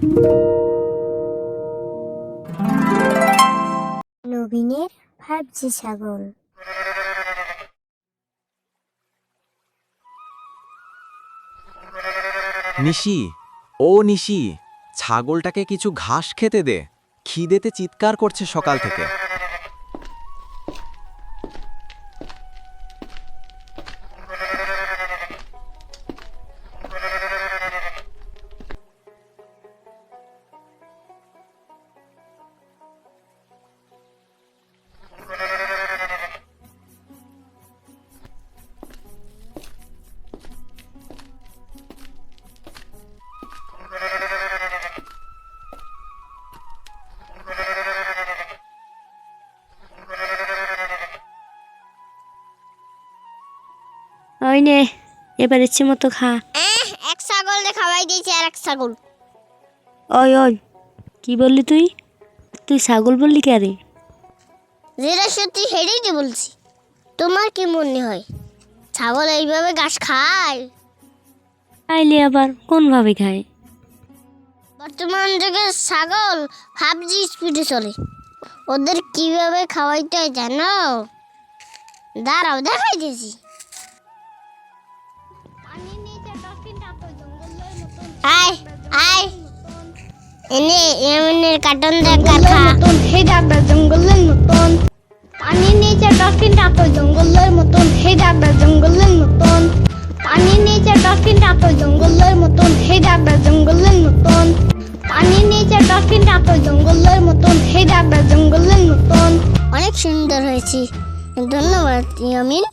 নবীনের ছাগল। নিশি, ও নিশি, ছাগলটাকে কিছু ঘাস খেতে দে। খিদেতে চিৎকার করছে সকাল থেকে। ওই নে এবার ইচ্ছে মতো খা। এক ছাগল রে খাওয়াই দিয়েছে আর এক ছাগল। ওই ওই কি বললি তুই? তুই ছাগল বললি কে রে? যেটা সত্যি হেরেই তো বলছি। তোমার কি মনে হয়? ছাগল এইভাবে ঘাস খায়? আইলে আবার কোনভাবে খায়? বর্তমান যুগে ছাগল ফাইভ জি স্পিডে চলে। ওদের কীভাবে খাওয়াইতে হয় জানো? দাঁড়াও দেখাই দিয়েছি আয় আয়। এনে এমনের কার্টন দেখা মতন হে ডাকবে জঙ্গলের মতন। পানির নিচে ডলফিনটা তো জঙ্গলের মতন হে ডাকবে জঙ্গলের মতন। পানির নিচে ডলফিনটা তো জঙ্গলের মতন হে জঙ্গলের মতন। পানির নিচে ডলফিনটা তো জঙ্গলের মতন হে জঙ্গলের মতন। অনেক সুন্দর হয়েছে। ধন্যবাদ ইয়ামিন।